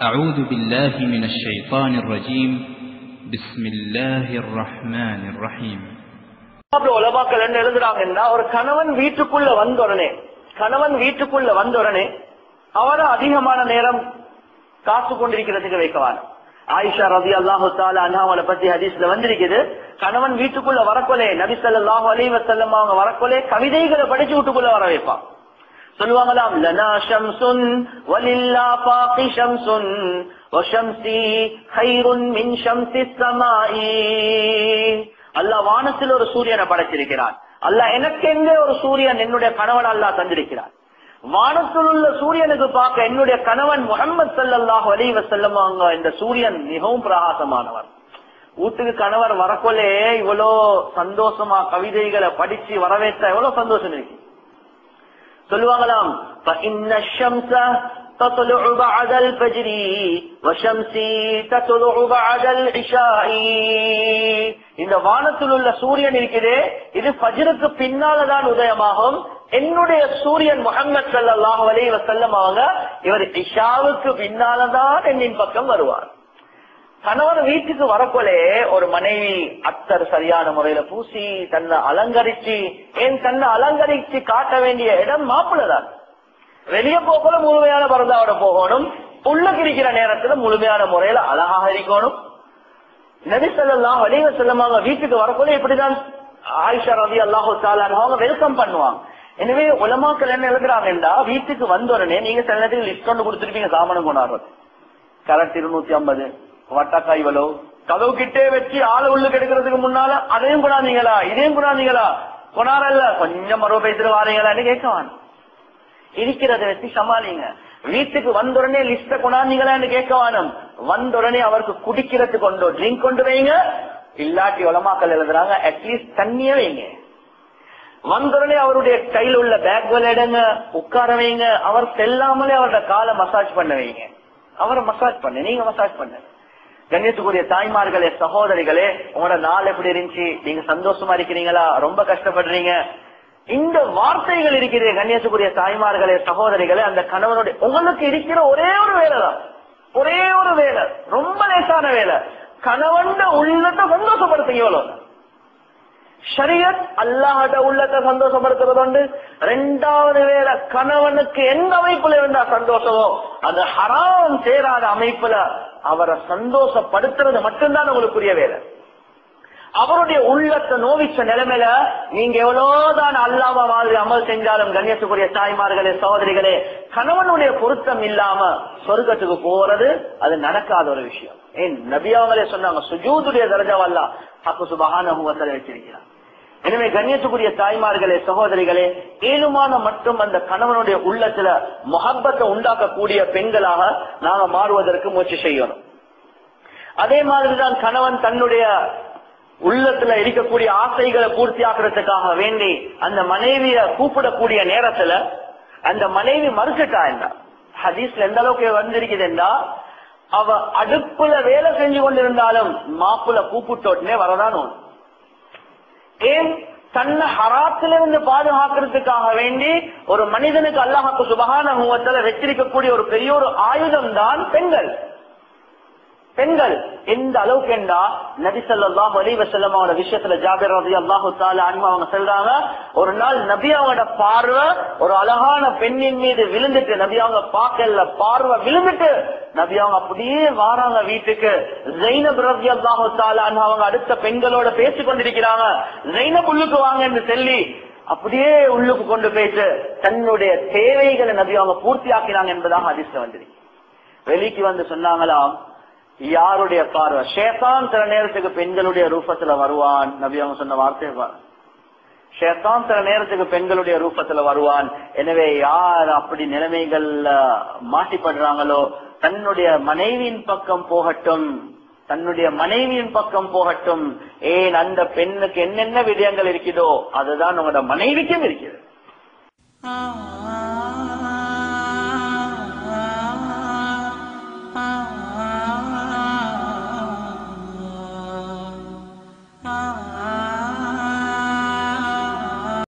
أعوذ بالله من الشيطان الرجيم بسم الله الرحمن الرحيم அப்படி உலமாக்கள் என்ன எழுதுறாங்கன்னா ஒரு கணவன் வீட்டுக்குள்ள வந்த உடனே கணவன் வீட்டுக்குள்ள வந்த உடனே அவரை அதிகமான நேரம் காத்து கொண்டிருக்கிறதுக்கு வைக்கவான் ஆயிஷா ரதி அல்லாஹு அண்ணாவளை பத்தி ஹதீஸ்ல வந்திருக்குது கணவன் வீட்டுக்குள்ள வரக்கொலே நபி ஸல்லல்லாஹு அலைஹி வஸல்லம் அவங்க வரக்கொலே கவிதைகளை படிச்சு வீட்டுக்குள்ள வர வைப்பான் சொல்லுவாங்களாம் லனா ஷம்சுன் வலில்லா பாக்கி ஷம்சுன் வஷம்சி ஹைருன் மின் ஷம்சி சமாயி அல்லாஹ் வானத்தில் ஒரு சூரியனை படைச்சிருக்கிறான் அல்லாஹ் எனக்கெங்கே ஒரு சூரியன் என்னுடைய கணவன் அல்லாஹ் தந்திருக்கிறான் வானத்தில் உள்ள சூரியனுக்கு பார்க்க என்னுடைய கணவன் முகமது சல்லாஹ் அலைஹி வஸல்லம் இந்த சூரியன் மிகவும் பிரகாசமானவர். வீட்டுக்கு கணவர் வரக்கொலே இவ்வளோ சந்தோஷமா கவிதைகளை படிச்சு வரவேற்ற எவ்வளவு சந்தோஷம் இருக்கு. சொல்லுவாங்களாம் فإن الشمس تطلع بعد الفجر وشمسي تطلع بعد العشاء இந்த வானத்தில் உள்ள சூரியன் இருக்குதே இது ஃபஜ்ருக்கு பின்னாலதான் உதயமாகும் என்னுடைய சூரியன் முகமது ஸல்லல்லாஹு அலைஹி வஸல்லம் அவங்க இவர் இஷாவுக்கு பின்னாலதான் என்னின் பக்கம் வருவார் கணவர் வீட்டுக்கு வரப்போலே ஒரு மனைவி அத்தர் சரியான முறையில பூசி தன்னை அலங்கரிச்சு ஏன் தன்னை அலங்கரிச்சு காட்ட வேண்டிய இடம் மாப்பிள்ளதான். வெளியே போகல முழுமையான பரதாவோட போகணும். உள்ளுக்கு இருக்கிற நேரத்துல முழுமையான முறையில அழகாக இருக்கணும். நபி ஸல்லல்லாஹு செல்லமாக வீட்டுக்கு வரப்போல இப்படிதான் ஆயிஷா ரவி அல்லாஹு அவங்க வெல்கம் பண்ணுவாங்க. எனவே உலமாக்கள் என்ன எழுதுறாங்கடா வீட்டுக்கு வந்த உடனே நீங்க சில நேரத்துக்கு லிஸ்ட் கொண்டு கொடுத்துருப்பீங்க சாமானம் கொண்டாடுறது. கரெக்ட் இருநூத்தி ஐம்பது. வட்டக்காய் வலோ கதவு கிட்டே வச்சு ஆளு உள்ளுக்கு எடுக்கிறதுக்கு முன்னால அதையும் கொண்டாந்தீங்களா இதையும் கொண்டாந்தீங்களா கொண்டாடல கொஞ்சம் மறுவ பேசிட்டு வாரீங்களான்னு கேட்கவான். இருக்கிறத வச்சு சமாளிங்க. வீட்டுக்கு வந்த உடனே லிஸ்ட கொண்டாந்தீங்களான்னு கேட்கவானும். வந்த உடனே அவருக்கு குடிக்கிறதுக்கு கொண்டு ட்ரிங்க் கொண்டு வைங்க. இல்லாட்டி உலமாக்கள் எழுதுறாங்க அட்லீஸ்ட் தண்ணியே வைங்க. வந்தவுடனே அவருடைய கையில் உள்ள பேக் விளையாடுங்க உட்கார வைங்க. அவர் செல்லாமலே அவரோட காலை மசாஜ் பண்ண வைங்க. அவரை மசாஜ் பண்ணு நீங்க மசாஜ் பண்ணு. கண்ணியத்துக்குரிய தாய்மார்களே சகோதரிகளே உங்களோட நாள் எப்படி இருந்துச்சு? நீங்க சந்தோஷமா இருக்கிறீங்களா? ரொம்ப கஷ்டப்படுறீங்க. இந்த வார்த்தைகள் இருக்கிற கண்ணியத்துக்குரிய தாய்மார்களே சகோதரிகளே அந்த கணவனுடைய உங்களுக்கு இருக்கிற ஒரே ஒரு வேலை தான். ஒரே ஒரு வேலை. ரொம்ப லேசான வேலை. கணவன் உள்ளத்தை சந்தோஷப்படுத்துங்க எவ்வளவு? ஷரியத் அல்லாஹட உள்ளத்தை சந்தோஷப்படுத்துறது உண்டு ரெண்டாவது வேற கணவனுக்கு எந்த அமைப்புல இருந்தா சந்தோஷமோ அது ஹராம் சேராத அமைப்புல அவரை சந்தோஷப்படுத்துறது மட்டும்தான் உங்களுக்குரிய வேலை. அவருடைய உள்ளத்தை நோவிச்ச நிலைமையில நீங்க எவ்வளவுதான் அல்லாம மாதிரி அமல் செஞ்சாலும் கண்ணியத்துக்குரிய தாய்மார்களே சகோதரிகளே கணவனுடைய பொருத்தம் இல்லாம சொர்க்கத்துக்கு போறது அது நடக்காத ஒரு விஷயம். ஏன்? நபியாவங்களே சொன்னாங்க சுஜூதுடைய தரஜாவல்லா அப்ப சுபகான முகத்தில் வச்சிருக்கிறார் எனவே கண்ணியத்துக்குரிய தாய்மார்களே சகோதரிகளே ஏழுமான மட்டும் அந்த கணவனுடைய உள்ளத்துல முகப்பத்தை உண்டாக்கக்கூடிய பெண்களாக நாங்க மாறுவதற்கு முயற்சி செய்யணும். அதே மாதிரிதான் கணவன் தன்னுடைய உள்ளத்துல இருக்கக்கூடிய ஆசைகளை பூர்த்தி ஆக்குறதுக்காக வேண்டி அந்த மனைவிய கூப்பிடக்கூடிய நேரத்துல அந்த மனைவி மறுத்துட்டா என்ன? ஹதீஸ்ல எந்த அளவுக்கு வந்திருக்குதுண்டா அவ அடுப்புல வேலை செஞ்சு கொண்டிருந்தாலும் மாப்புல கூப்பிட்டோடனே வரதான் ஏன்? தன்னை ஹராத்திலிருந்து பாதுகாக்கிறதுக்காக வேண்டி ஒரு மனிதனுக்கு அல்லாஹாக்கு சுபகான முகத்துல வச்சிருக்கக்கூடிய ஒரு பெரிய ஒரு ஆயுதம் தான் பெண்கள். பெண்கள் எந்த அளவுக்கு என்றா நபிசல்லாஹ் அலி வசல்லம் விஷயத்துல ஜாபிர் ரதி அல்லாஹு அன்பு அவங்க சொல்றாங்க ஒரு நாள் நபி அவங்களோட பார்வை ஒரு அழகான பெண்ணின் மீது விழுந்துட்டு நபி அவங்க பார்க்கல பார்வை விழுந்துட்டு நபி அவங்க அப்படியே வாராங்க வீட்டுக்கு. ஜெயினப் ரதி அல்லாஹு தாலா அவங்க அடுத்த பெண்களோட பேசி கொண்டிருக்கிறாங்க. ஜெயினப் உள்ளுக்கு வாங்கன்னு சொல்லி அப்படியே உள்ளுக்கு கொண்டு போயிட்டு தன்னுடைய தேவைகளை நபி அவங்க பூர்த்தி ஆக்கினாங்க என்பதாக அதிர்ஷ்டம் வந்திருக்கு. வெளிக்கு வந்து சொன்னாங்களாம் யாருடைய பார்வை? ஷேத்தான் சில நேரத்துக்கு பெண்களுடைய ரூபத்துல வருவான். நபி அவங்க சொன்ன வார்த்தை ஷேத்தான் சில நேரத்துக்கு பெண்களுடைய ரூபத்துல வருவான். எனவே யார் அப்படி நிலைமைகள்ல மாட்டிப்படுறாங்களோ தன்னுடைய மனைவியின் பக்கம் போகட்டும். தன்னுடைய மனைவியின் பக்கம் போகட்டும். ஏன் அந்த பெண்ணுக்கு என்னென்ன விடயங்கள் இருக்குதோ அதுதான் உங்களோட மனைவிக்கும் இருக்குது